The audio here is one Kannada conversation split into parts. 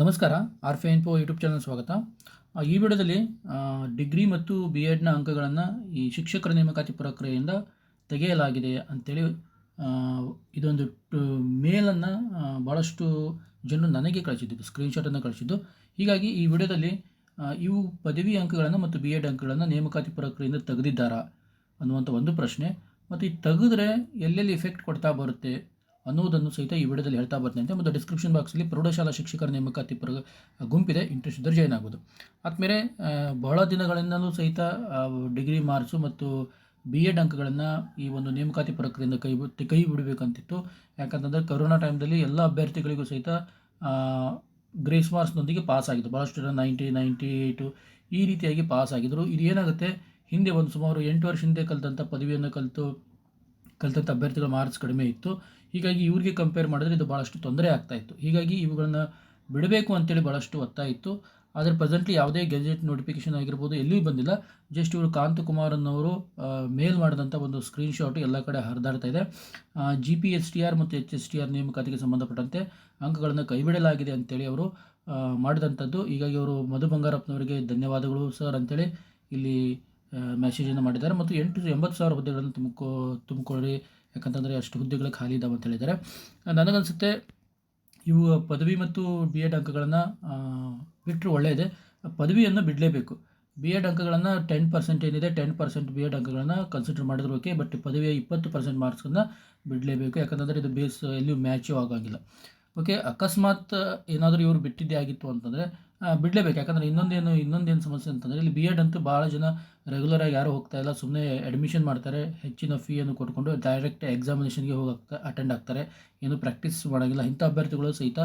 ನಮಸ್ಕಾರ ಆರ್ ಫೆ ಇನ್ಫೋ ಯೂಟ್ಯೂಬ್ ಚಾನಲ್ ಸ್ವಾಗತ. ಈ ವಿಡಿಯೋದಲ್ಲಿ ಡಿಗ್ರಿ ಮತ್ತು ಬಿ ಎಡ್ನ ಅಂಕಗಳನ್ನು ಈ ಶಿಕ್ಷಕರ ನೇಮಕಾತಿ ಪ್ರಕ್ರಿಯೆಯಿಂದ ತೆಗೆಯಲಾಗಿದೆ ಅಂಥೇಳಿ ಇದೊಂದು ಮೇಲನ್ನು ಭಾಳಷ್ಟು ಜನರು ನನಗೆ ಕಳಿಸಿದ್ದು ಸ್ಕ್ರೀನ್ಶಾಟನ್ನು ಕಳಿಸಿದ್ದು. ಹೀಗಾಗಿ ಈ ವಿಡಿಯೋದಲ್ಲಿ ಇವು ಪದವಿ ಅಂಕಗಳನ್ನು ಮತ್ತು ಬಿ ಎಡ್ ಅಂಕಗಳನ್ನು ನೇಮಕಾತಿ ಪ್ರಕ್ರಿಯೆಯಿಂದ ತೆಗೆದಿದ್ದಾರಾ ಅನ್ನುವಂಥ ಒಂದು ಪ್ರಶ್ನೆ. ಮತ್ತು ಈ ತೆಗೆದ್ರೆ ಎಲ್ಲೆಲ್ಲಿ ಇಫೆಕ್ಟ್ ಕೊಡ್ತಾ ಬರುತ್ತೆ? ಅನ್ನೋದನ್ನು ಸಹಿತ ಈ ವಿಡಿಯೋದಲ್ಲಿ ಹೇಳ್ತಾ ಬರ್ತೀನಿ ಮತ್ತು ಡಿಸ್ಕ್ರಿಪ್ಷನ್ ಬಾಕ್ಸಲ್ಲಿ ಪ್ರೌಢಶಾಲಾ ಶಿಕ್ಷಕರ ನೇಮಕಾತಿ ಪ್ರ ಗುಂಪಿದೆ. ಇಂಟ್ರೆಸ್ಟ್ ಇದ್ದರೆ ಜಾಯ್ನ್ ಆಗೋದು. ಆದಮೇಲೆ ಬಹಳ ದಿನಗಳಿಂದಲೂ ಸಹಿತ ಡಿಗ್ರಿ ಮಾರ್ಕ್ಸು ಮತ್ತು ಬಿ ಎಡ್ ಅಂಕಗಳನ್ನು ಈ ಒಂದು ನೇಮಕಾತಿ ಪ್ರಕ್ರಿಯೆಯಿಂದ ಕೈ ಬಿಟ್ಟು ಕೈ ಬಿಡಬೇಕಂತಿತ್ತು. ಯಾಕಂತಂದರೆ ಕರೋನಾ ಟೈಮ್ದಲ್ಲಿ ಎಲ್ಲ ಅಭ್ಯರ್ಥಿಗಳಿಗೂ ಸಹಿತ ಗ್ರೇಸ್ ಮಾರ್ಕ್ಸ್ನೊಂದಿಗೆ ಪಾಸ್ ಆಗಿದ್ದು ಭಾಳಷ್ಟು ಜನ ನೈಂಟಿ ನೈಂಟಿ ಏಯ್ಟು ಈ ರೀತಿಯಾಗಿ ಪಾಸ್ ಆಗಿದ್ದರು ಇದು ಏನಾಗುತ್ತೆ? ಹಿಂದೆ ಒಂದು ಸುಮಾರು ಎಂಟು ವರ್ಷ ಹಿಂದೆ ಕಲಿತಂಥ ಪದವಿಯನ್ನು ಕಲಿತು, ಕಲಿತಂಥ ಅಭ್ಯರ್ಥಿಗಳ ಮಾರ್ಕ್ಸ್ ಕಡಿಮೆ ಇತ್ತು. ಹೀಗಾಗಿ ಇವ್ರಿಗೆ ಕಂಪೇರ್ ಮಾಡಿದ್ರೆ ಇದು ಭಾಳಷ್ಟು ತೊಂದರೆ ಆಗ್ತಾ ಇತ್ತು. ಹೀಗಾಗಿ ಇವುಗಳನ್ನ ಬಿಡಬೇಕು ಅಂತೇಳಿ ಭಾಳಷ್ಟು ಒತ್ತಾಯ ಇತ್ತು. ಆದರೆ ಪ್ರೆಸೆಂಟ್ಲಿ ಯಾವುದೇ ಗೆಜೆಟ್ ನೋಟಿಫಿಕೇಶನ್ ಆಗಿರ್ಬೋದು ಎಲ್ಲಿಯೂ ಬಂದಿಲ್ಲ. ಜಸ್ಟ್ ಇವರು ಕಾಂತಕುಮಾರ್ ಅನ್ನೋರು ಮೇಲ್ ಮಾಡಿದಂಥ ಒಂದು ಸ್ಕ್ರೀನ್ಶಾಟ್ ಎಲ್ಲ ಕಡೆ ಹರಿದಾಡ್ತಾ ಇದೆ. G P S T R ಮತ್ತು ಎಚ್ ಎಸ್ ಟಿ ಆರ್ ನೇಮಕಾತಿಗೆ ಸಂಬಂಧಪಟ್ಟಂತೆ ಅಂಕಗಳನ್ನು ಕೈಬಿಡಲಾಗಿದೆ ಅಂತೇಳಿ ಅವರು ಮಾಡಿದಂಥದ್ದು. ಹೀಗಾಗಿ ಅವರು ಮಧು ಬಂಗಾರಪ್ಪನವರಿಗೆ ಧನ್ಯವಾದಗಳು ಸರ್ ಅಂತೇಳಿ ಇಲ್ಲಿ ಮೆಸೇಜನ್ನು ಮಾಡಿದ್ದಾರೆ. ಮತ್ತು ಎಂಟು ಎಂಬತ್ತು ಸಾವಿರ ಹುದ್ದೆಗಳನ್ನು ತುಂಬಿಕೊ ತುಂಬಿಕೊಳ್ಳಿ ಯಾಕಂತಂದರೆ ಅಷ್ಟು ಹುದ್ದೆಗಳು ಖಾಲಿ ಇದ್ದಾವೆ ಅಂತ ಹೇಳಿದ್ದಾರೆ. ನನಗನ್ಸುತ್ತೆ ಇವು ಪದವಿ ಮತ್ತು ಬಿ ಎಡ್ ಅಂಕಗಳನ್ನು ಬಿಟ್ಟರೆ ಒಳ್ಳೆಯದೇ ಪದವಿಯನ್ನು ಬಿಡಲೇಬೇಕು. ಬಿ ಎಡ್ ಅಂಕಗಳನ್ನು ಟೆನ್ ಪರ್ಸೆಂಟ್ ಏನಿದೆ ಟೆನ್ ಪರ್ಸೆಂಟ್ ಬಿ ಎಡ್ ಅಂಕಗಳನ್ನು ಕನ್ಸಿಡರ್ ಮಾಡಿದ್ರು ಓಕೆ ಬಟ್ ಪದವಿಯ ಇಪ್ಪತ್ತು ಪರ್ಸೆಂಟ್ ಮಾರ್ಕ್ಸನ್ನು ಬಿಡಲೇಬೇಕು. ಯಾಕಂತಂದರೆ ಇದು ಬೇಸ್ ಎಲ್ಲಿಯೂ ಮ್ಯಾಚು ಆಗೋಂಗಿಲ್ಲ. ಓಕೆ ಅಕಸ್ಮಾತ್ ಏನಾದರೂ ಇವರು ಬಿಟ್ಟಿದ್ದೇ ಆಗಿತ್ತು ಅಂತಂದರೆ ಬಿಡಲೇಬೇಕು. ಯಾಕಂದರೆ ಇನ್ನೊಂದೇನು ಇನ್ನೊಂದೇನು ಸಮಸ್ಯೆ ಅಂತಂದರೆ ಇಲ್ಲಿ ಬಿ ಎಡ್ ಅಂತೂ ಭಾಳ ಜನ ರೆಗ್ಯುಲರಾಗಿ ಯಾರೂ ಹೋಗ್ತಾ ಇಲ್ಲ. ಸುಮ್ಮನೆ ಅಡ್ಮಿಷನ್ ಮಾಡ್ತಾರೆ, ಹೆಚ್ಚಿನ ಫೀಯನ್ನು ಕೊಟ್ಕೊಂಡು ಡೈರೆಕ್ಟ್ ಎಕ್ಸಾಮಿನೇಷನ್ಗೆ ಹೋಗಿ ಅಟೆಂಡ್ ಆಗ್ತಾರೆ. ಏನು ಪ್ರಾಕ್ಟೀಸ್ ಮಾಡೋಂಗಿಲ್ಲ. ಇಂಥ ಅಭ್ಯರ್ಥಿಗಳು ಸಹಿತ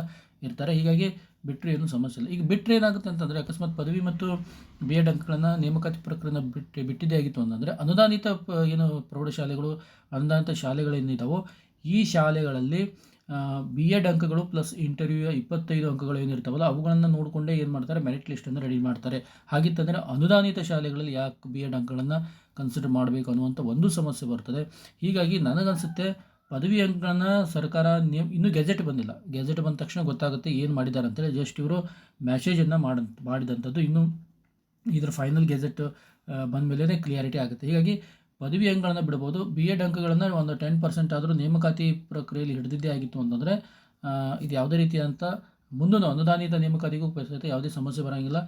ಇರ್ತಾರೆ. ಹೀಗಾಗಿ ಬಿಟ್ಟರೆ ಏನು ಸಮಸ್ಯೆ ಇಲ್ಲ. ಈಗ ಬಿಟ್ಟರೆ ಏನಾಗುತ್ತೆ ಅಂತಂದರೆ ಅಕಸ್ಮಾತ್ ಪದವಿ ಮತ್ತು ಬಿ ಎಡ್ ಅಂಕಗಳನ್ನು ನೇಮಕಾತಿ ಪ್ರಕರಣ ಬಿಟ್ಟು ಬಿಟ್ಟಿದ್ದೇ ಆಗಿತ್ತು ಅಂತಂದರೆ ಅನುದಾನಿತ, ಏನು ಪ್ರೌಢಶಾಲೆಗಳು, ಅನುದಾನಿತ ಶಾಲೆಗಳೇನಿದ್ದಾವೋ ಈ ಶಾಲೆಗಳಲ್ಲಿ ಬಿ ಎಡ್ ಅಂಕಗಳು ಪ್ಲಸ್ ಇಂಟರ್ವ್ಯೂ ಇಪ್ಪತ್ತೈದು ಅಂಕಗಳು ಏನಿರ್ತಾವಲ್ಲ, ಅವುಗಳನ್ನು ನೋಡಿಕೊಂಡೇ ಏನು ಮಾಡ್ತಾರೆ? ಮೆರಿಟ್ ಲಿಸ್ಟನ್ನು ರೆಡಿ ಮಾಡ್ತಾರೆ. ಹಾಗಿತ್ತಂದರೆ ಅನುದಾನಿತ ಶಾಲೆಗಳಲ್ಲಿ ಯಾಕೆ ಬಿ ಎಡ್ ಅಂಕಗಳನ್ನು ಕನ್ಸಿಡರ್ ಮಾಡಬೇಕು ಅನ್ನುವಂಥ ಒಂದು ಸಮಸ್ಯೆ ಬರ್ತದೆ. ಹೀಗಾಗಿ ನನಗನ್ಸುತ್ತೆ ಪದವಿ ಅಂಕಗಳನ್ನು ಸರ್ಕಾರ ನೇಮ್ ಇನ್ನೂ ಗೆಜೆಟ್ ಬಂದಿಲ್ಲ. ಗೆಜೆಟ್ ಬಂದ ತಕ್ಷಣ ಗೊತ್ತಾಗುತ್ತೆ ಏನು ಮಾಡಿದ್ದಾರೆ ಅಂತೇಳಿ. ಜಸ್ಟ್ ಇವರು ಮ್ಯಾಸೇಜನ್ನು ಮಾಡ, ಮಾಡಿದಂಥದ್ದು. ಇನ್ನೂ ಇದರ ಫೈನಲ್ ಗೆಜೆಟ್ ಬಂದ ಮೇಲೆ ಕ್ಲಿಯಾರಿಟಿ ಆಗುತ್ತೆ. ಹೀಗಾಗಿ ಪದವಿ ಅಂಕಗಳನ್ನು ಬಿಡ್ಬೋದು. ಬಿ ಎಡ್ ಅಂಕಗಳನ್ನು ಒಂದು ಟೆನ್ ಪರ್ಸೆಂಟ್ ಆದರೂ ನೇಮಕಾತಿ ಪ್ರಕ್ರಿಯೆಯಲ್ಲಿ ಹಿಡಿದಿದ್ದೇ ಆಗಿತ್ತು ಅಂತಂದರೆ ಇದು ಯಾವುದೇ ರೀತಿಯಾದಂಥ ಮುಂದೊಂದು ಅನುದಾನಿತ ನೇಮಕಾತಿಗೂ ಸಹಿತ ಯಾವುದೇ ಸಮಸ್ಯೆ ಬರೋಂಗಿಲ್ಲ.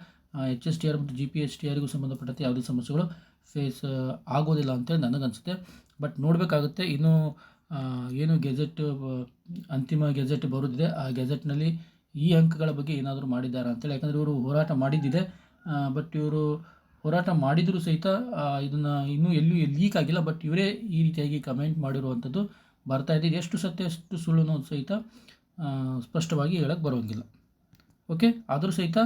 ಎಚ್ ಎಸ್ ಟಿ ಆರ್ ಮತ್ತು ಜಿ ಪಿ ಎಸ್ ಟಿ ಆರ್ಗೂ ಸಂಬಂಧಪಟ್ಟಂತೆ ಯಾವುದೇ ಸಮಸ್ಯೆಗಳು ಫೇಸ್ ಆಗೋದಿಲ್ಲ ಅಂತೇಳಿ ನನಗನ್ಸುತ್ತೆ. ಬಟ್ ನೋಡಬೇಕಾಗುತ್ತೆ ಇನ್ನೂ ಏನು ಗೆಜೆಟ್, ಅಂತಿಮ ಗೆಜೆಟ್ ಬರುತ್ತಿದೆ ಆ ಗೆಜೆಟ್ನಲ್ಲಿ ಈ ಅಂಕಗಳ ಬಗ್ಗೆ ಏನಾದರೂ ಮಾಡಿದ್ದಾರೆ ಅಂತೇಳಿ ಯಾಕಂದರೆ ಇವರು ಹೋರಾಟ ಮಾಡಿದ್ದಿದೆ. ಬಟ್ ಇವರು ಹೋರಾಟ ಮಾಡಿದರೂ ಸಹಿತ ಇದನ್ನು ಇನ್ನೂ ಎಲ್ಲೂ ಲೀಕ್ ಆಗಿಲ್ಲ ಬಟ್ ಇವರೇ ಈ ರೀತಿಯಾಗಿ ಕಮೆಂಟ್ ಮಾಡಿರುವಂಥದ್ದು ಬರ್ತಾ ಇದೆ. ಎಷ್ಟು ಸತ್ಯ ಎಷ್ಟು ಸುಳ್ಳು ಅನ್ನೋದು ಸಹಿತ ಸ್ಪಷ್ಟವಾಗಿ ಹೇಳಕ್ಕೆ ಬರೋಂಗಿಲ್ಲ ಓಕೆ ಆದರೂ ಸಹಿತ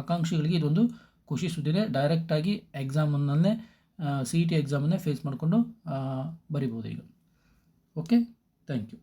ಆಕಾಂಕ್ಷಿಗಳಿಗೆ ಇದೊಂದು ಖುಷಿ ಸುದ್ದಿದೆ ಡೈರೆಕ್ಟಾಗಿ ಎಕ್ಸಾಮನ್ನೇ ಸಿ ಇ ಟಿ ಎಕ್ಸಾಮನ್ನೇ ಫೇಸ್ ಮಾಡಿಕೊಂಡು ಬರಿಬೋದು ಈಗ. Okay thank you